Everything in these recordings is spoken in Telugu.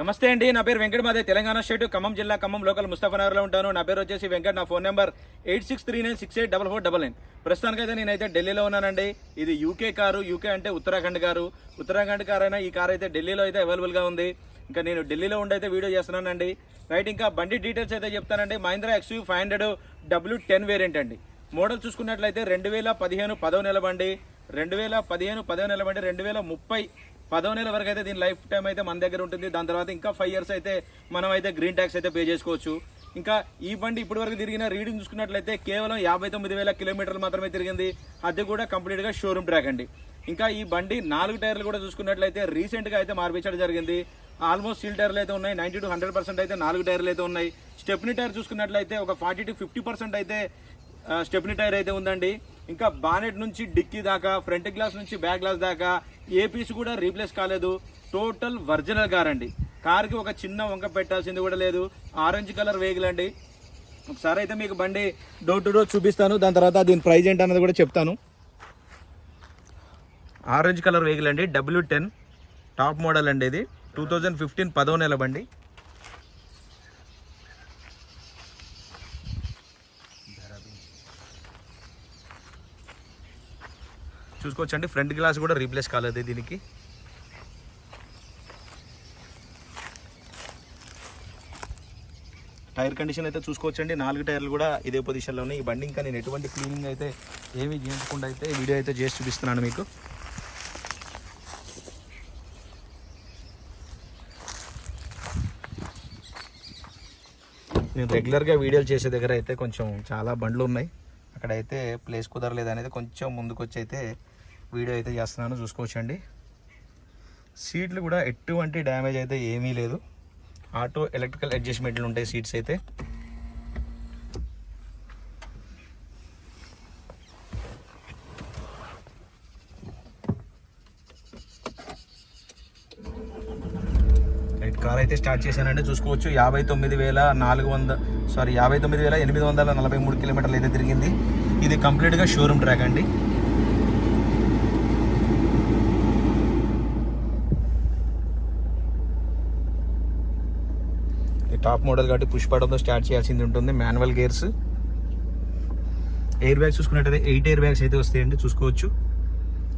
నమస్తే అండి నా పేరు వెంకట మాదే తెలంగాణ స్టేట్ ఖమ్మం జిల్లా ఖమ్మం లోకల్ ముస్తఫానగర్లో ఉంటాను. నా పేరు వచ్చేసి వెంకట్ నా phone number eight six three nine six eight double four double nine. ప్రస్తుతానికైతే నేనైతే ఢిల్లీలో ఉన్నానండి. ఇది యూకే కారు యూకే అంటే ఉత్తరాఖండ్ కారు. ఉత్తరాఖండ్ కారు అయినా ఈ కార్ అయితే ఢిల్లీలో అయితే అవైలబుల్గా ఉంది. ఇంకా నేను ఢిల్లీలో ఉండి అయితే వీడియో చేస్తున్నానండి. రైట్ ఇంకా బండి డీటెయిల్స్ అయితే చెప్తానండి. Mahindra XU five hundred W ten variant అండి. మోడల్ చూసుకున్నట్లయితే రెండు వేల పదిహేను పదవ నెల బండి రెండు వేల పదిహేను పదవ నెల బండి రెండు వేల ముప్పై పదవ నెల వరకు అయితే దీని లైఫ్ టైం అయితే మన దగ్గర ఉంటుంది. దాని తర్వాత ఇంకా ఫైవ్ ఇయర్స్ అయితే మనం అయితే గ్రీన్ ట్యాక్స్ అయితే పే చేసుకోవచ్చు. ఇంకా ఈ బండి ఇప్పటి వరకు తిరిగిన రీడింగ్ చూసుకున్నట్లయితే కేవలం యాభై తొమ్మిది వేల కిలోమీటర్లు మాత్రమే తిరిగింది. అది కూడా కంప్లీట్గా షోరూమ్ ట్రాక్ అండి. ఇంకా ఈ బండి నాలుగు టైర్లు కూడా చూసుకున్నట్లయితే రీసెంట్గా అయితే మార్పించడం జరిగింది. ఆల్మోస్ట్ సీల్ టైర్లు అయితే ఉన్నాయి. నైంటీ టు హండ్రెడ్ పర్సెంట్ అయితే నాలుగు టైర్లు అయితే ఉన్నాయి. స్టెప్ని టైర్ చూసుకున్నట్లయితే ఒక ఫార్టీ టు ఫిఫ్టీ పర్సెంట్ అయితే స్టెప్ని టైర్ అయితే ఉందండి. ఇంకా బానెట్ నుంచి డిక్కీ దాకా ఫ్రంట్ గ్లాస్ నుంచి బ్యాక్ గ్లాస్ దాకా ఏ పీస్ కూడా రీప్లేస్ కాలేదు. టోటల్ ఒరిజినల్ కార్ అండి కార్కి ఒక చిన్న వంక పెట్టాల్సింది కూడా లేదు. ఆరెంజ్ కలర్ వెహికల్ అండి. ఒకసారి అయితే మీకు బండి డోర్ టు డోర్ చూపిస్తాను. దాని తర్వాత దీని ప్రైజ్ ఏంటన్నది కూడా చెప్తాను. ఆరెంజ్ కలర్ వెహికల్ అండి. డబ్ల్యూ టెన్ టాప్ మోడల్ అండి ఇది. టూ థౌజండ్ ఫిఫ్టీన్ పదో నెల బండి. చూసుకోవచ్చండి. ఫ్రంట్ గ్లాస్ కూడా రీప్లేస్ కాలేదు దీనికి. టైర్ కండిషన్ అయితే చూసుకోవచ్చండి. నాలుగు టైర్లు కూడా ఇదే పొజిషన్లో ఉన్నాయి. ఈ బండి ఇంకా నేను ఎటువంటి క్లీనింగ్ అయితే ఏమీ చేయించకుండా అయితే వీడియో అయితే చేసి చూపిస్తున్నాను మీకు. నేను రెగ్యులర్గా వీడియోలు చేసే దగ్గర అయితే కొంచెం చాలా బండ్లు ఉన్నాయి. అక్కడైతే ప్లేస్ కుదరలేదు అనేది కొంచెం ముందుకు వచ్చి అయితే వీడియో అయితే చేస్తున్నాను చూసుకోవచ్చండి. సీట్లు కూడా ఎటువంటి డ్యామేజ్ అయితే ఏమీ లేదు. ఆటో ఎలక్ట్రికల్ అడ్జస్ట్మెంట్లు ఉంటాయి సీట్స్ అయితే. కార్ అయితే స్టార్ట్ చేశానంటే చూసుకోవచ్చు. యాభై తొమ్మిది వేల నాలుగు వంద సారీ యాభై తొమ్మిది వేల ఎనిమిది వందల నలభై మూడు కిలోమీటర్లు అయితే తిరిగింది. ఇది కంప్లీట్గా షోరూమ్ ట్రాక్ అండి. టాప్ మోడల్ కాబట్టి పుష్ పడంతో స్టార్ట్ చేయాల్సింది ఉంటుంది. Manual gears. ఎయిర్ బ్యాగ్స్ చూసుకున్నట్టయితే ఎయిట్ ఎయిర్ బ్యాగ్స్ అయితే వస్తాయండి. చూసుకోవచ్చు.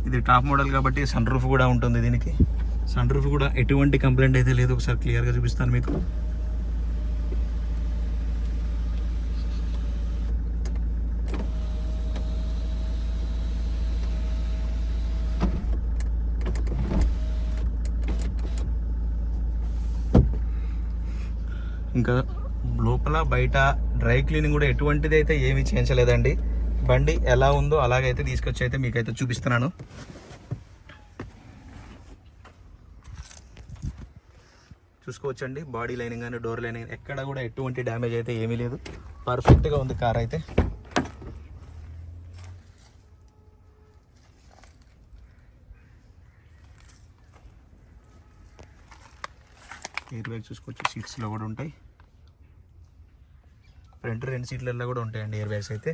ఇది టాప్ మోడల్ కాబట్టి సన్ రూఫ్ కూడా ఉంటుంది దీనికి. సన్ రూఫ్ కూడా ఎటువంటి కంప్లైంట్ అయితే లేదు. ఒకసారి క్లియర్గా చూపిస్తాను మీకు. ఇంకా లోపల బయట డ్రై క్లీనింగ్ కూడా ఎటువంటిది అయితే ఏమీ చేయించలేదండి. బండి ఎలా ఉందో అలాగైతే తీసుకొచ్చి అయితే మీకైతే చూపిస్తున్నాను. చూసుకోవచ్చండి. బాడీ లైనింగ్ కానీ డోర్ లైనింగ్ ఎక్కడ కూడా ఎటువంటి డ్యామేజ్ అయితే ఏమీ లేదు. పర్ఫెక్ట్గా ఉంది కార్ అయితే. ఎయిర్ బ్యాగ్ చూసుకోవచ్చు సీట్స్లో కూడా ఉంటాయి. ఫ్రంట్ రెండు సీట్లలో కూడా ఉంటాయండి ఎయిర్ బ్యాగ్స్ అయితే.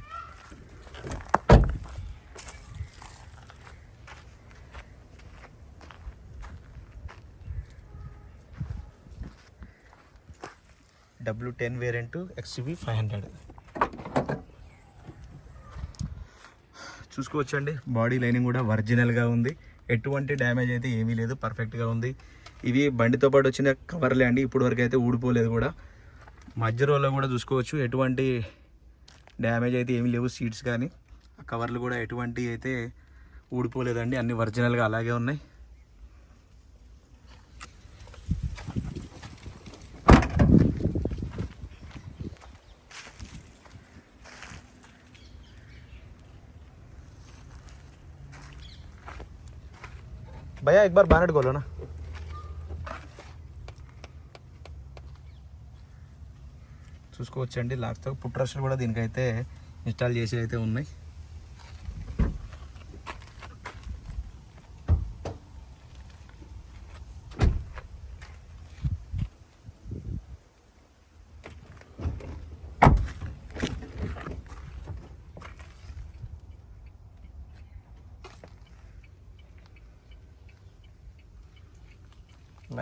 W ten variant XV five hundred. చూసుకోవచ్చండి. బాడీ లైనింగ్ కూడా ఒరిజినల్గా ఉంది. ఎటువంటి డ్యామేజ్ అయితే ఏమీ లేదు. పర్ఫెక్ట్గా ఉంది. ఇవి బండితో పాటు వచ్చిన కవర్లే అండి ఇప్పుడు వరకు అయితే ఊడిపోలేదు కూడా మధ్య రోలో కూడా చూసుకోవచ్చు ఎటువంటి డ్యామేజ్ అయితే ఏమీ లేవు సీట్స్ కానీ ఆ కవర్లు కూడా ఎటువంటి అయితే ఊడిపోలేదండి అన్ని ఒరిజినల్గా అలాగే ఉన్నాయి भैया एक बार बैनट खोलो ना చూసుకోవచ్చండి లాస్ట్తో పుట్ రష్లు కూడా దీనికైతే ఇన్స్టాల్ చేసి అయితే ఉన్నాయి.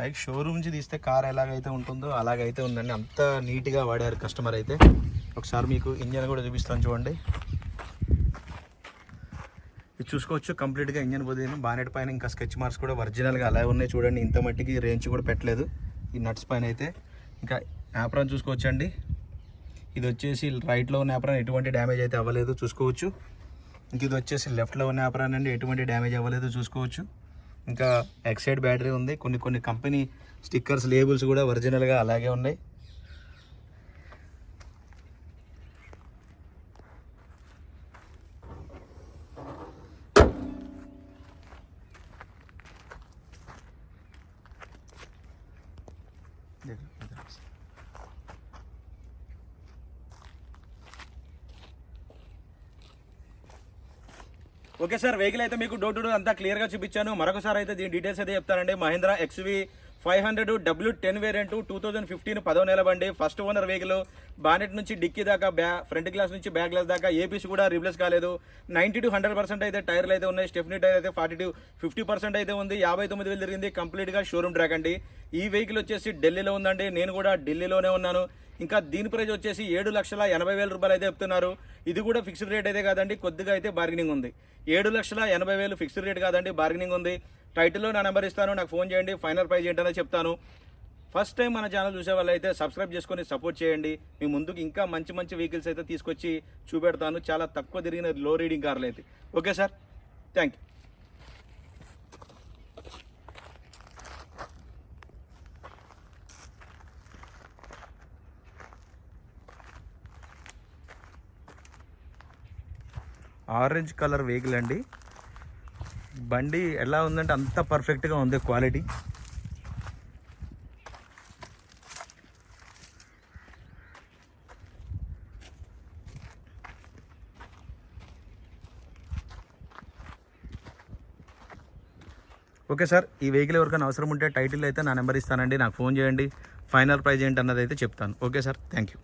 బైక్ షోరూమ్ నుంచి తీస్తే కార్ ఎలాగైతే ఉంటుందో అలాగైతే ఉందండి. అంత నీట్గా వాడారు కస్టమర్ అయితే. ఒకసారి మీకు ఇంజన్ కూడా చూపిస్తాను చూడండి. ఇది చూసుకోవచ్చు కంప్లీట్గా ఇంజన్ పోతుంది బానెట్ పైన ఇంకా స్కెచ్ మార్క్స్ కూడా ఒరిజినల్గా అలాగే ఉన్నాయి చూడండి. ఇంత మట్టికి రేంజ్ కూడా పెట్టలేదు ఈ నట్స్ పైన అయితే. ఇంకా యాప్రాన్ చూసుకోవచ్చు అండి ఇది వచ్చేసి రైట్లో ఉన్న యాప్రాన్ ఎటువంటి డ్యామేజ్ అయితే అవ్వలేదు చూసుకోవచ్చు. ఇంక ఇది వచ్చేసి లెఫ్ట్లో ఉన్న యాప్రాన్ అండి ఎటువంటి డ్యామేజ్ అవ్వలేదు చూసుకోవచ్చు. ఇంకా ఎక్సైడ్ బ్యాటరీ ఉంది. కొన్ని కొన్ని కంపెనీ స్టిక్కర్స్ లేబుల్స్ కూడా ఒరిజినల్గా అలాగే ఉన్నాయి. ఓకే సార్ వెహికల్ అయితే మీకు డోర్ టు డోర్ అంతా క్లియర్గా చూపించాను. మరొకసారి అయితే దీని డీటెయిల్స్ అయితే చెప్తానండి. Mahindra XV five hundred W ten variant two thousand fifteen పదో నెల బండి. ఫస్ట్ ఓనర్ వెహికల్ బానెట్ నుంచి డిక్కీ దాకా బ్యా ఫ్రంట్ గ్లాస్ నుంచి బ్యాక్ గ్లాస్ దాకా ఏపీసీ కూడా రీప్లేస్ కాలేదు. నైంటీ టు హండ్రెడ్ పర్సెంట్ అయితే టైర్లు అయితే ఉన్నాయి. స్టెఫ్నీ టైర్ అయితే ఫార్టీ టు ఫిఫ్టీ పర్సెంట్ అయితే ఉంది. యాభై తొమ్మిది వేలు జరిగింది కంప్లీట్గా షోరూమ్ ట్రాక్ అండి. ఈ వెహికల్ వచ్చేసి ఢిల్లీలో ఉందండి. నేను కూడా ఢిల్లీలోనే ఉన్నాను. ఇంకా దీని ప్రైజ్ వచ్చేసి ఏడు లక్షల ఎనభై వేల రూపాయలు అయితే చెప్తున్నారు. ఇది కూడా ఫిక్స్డ్ రేట్ అయితే కాదండి కొద్దిగా అయితే బార్గెనింగ్ ఉంది. ఏడు లక్షల ఎనభై వేలు ఫిక్స్డ్ రేట్ కాదండి బార్గెనింగ్ ఉంది. టైటిల్లో నా నెంబర్ ఇస్తాను నాకు ఫోన్ చేయండి ఫైనల్ ప్రైజ్ ఏంటనే చెప్తాను. ఫస్ట్ టైం మన ఛానల్ చూసే వాళ్ళు అయితే సబ్స్క్రైబ్ చేసుకొని సపోర్ట్ చేయండి. మీ ముందుకు ఇంకా మంచి మంచి వెహికల్స్ అయితే తీసుకొచ్చి చూపెడతాను. చాలా తక్కువ తిరిగిన లో రీడింగ్ కార్లు అయితే. Okay sir thank you orange colour vehicle అండి. బండి ఎలా ఉందంటే అంత పర్ఫెక్ట్గా ఉంది క్వాలిటీ ఓకే సార్ ఈ వెహికల్ ఎవరికైనా అవసరం ఉంటే టైటిల్ అయితే నా నెంబర్ ఇస్తానండి. నాకు ఫోన్ చేయండి. ఫైనల్ ప్రైజ్ ఏంటన్నది అయితే చెప్తాను. Okay sir thank you